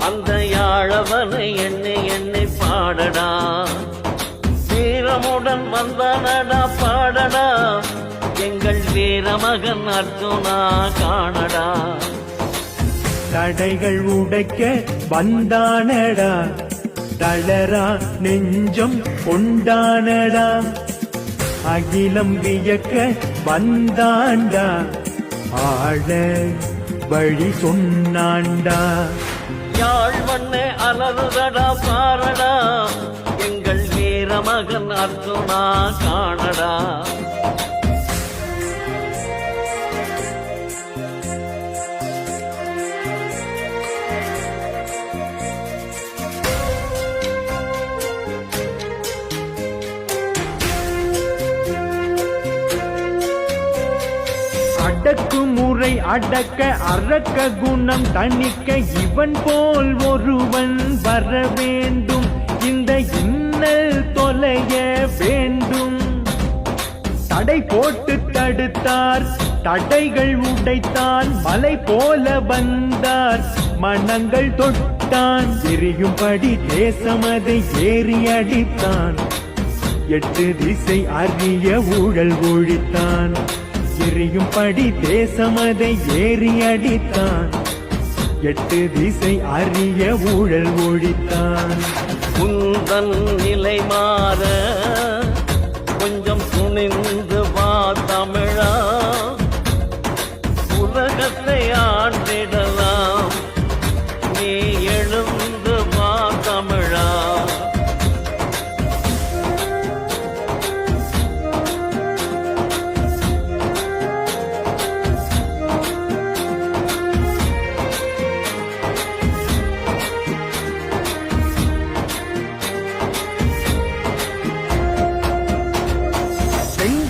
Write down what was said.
அந்த யாழவனை என்னை என்னை பாடடா. வீரமுடன் வந்தனடா பாடடா. எங்கள் வீரமகன் அர்ஜுனா காணடா. தடைகள் உடைக்க வந்தானடா. தளரா நெஞ்சம் கொண்டானடா. அகிலம் வியக்க வந்தாண்டா. ஆழ வழி சொன்னாண்டா. யாழ் மண்ணே அலறுதடா பாரடா. எங்கள் வீரமகன் அர்ஜுனா காணடா. அடக்குமுறை அடக்க அறக்க குணம் தணிக்க இவன் போல் ஒருவன் வர வேண்டும். இந்த இன்னல் தொலைய வேண்டும். தடை போட்டு தடுத்தார் தடைகள் உடைத்தான் மலை போல வந்தார். மனங்கள் தொட்டான் எரியும்படி தேசமதை ஏறி அடித்தான். எட்டு திசை அறிய ஊழல் ஒழித்தான். எரியும் படி தேசமதை ஏறி அடித்தான். எட்டு திசை அறிய ஊழல் ஒழித்தான். உந்தன் நிலை மாற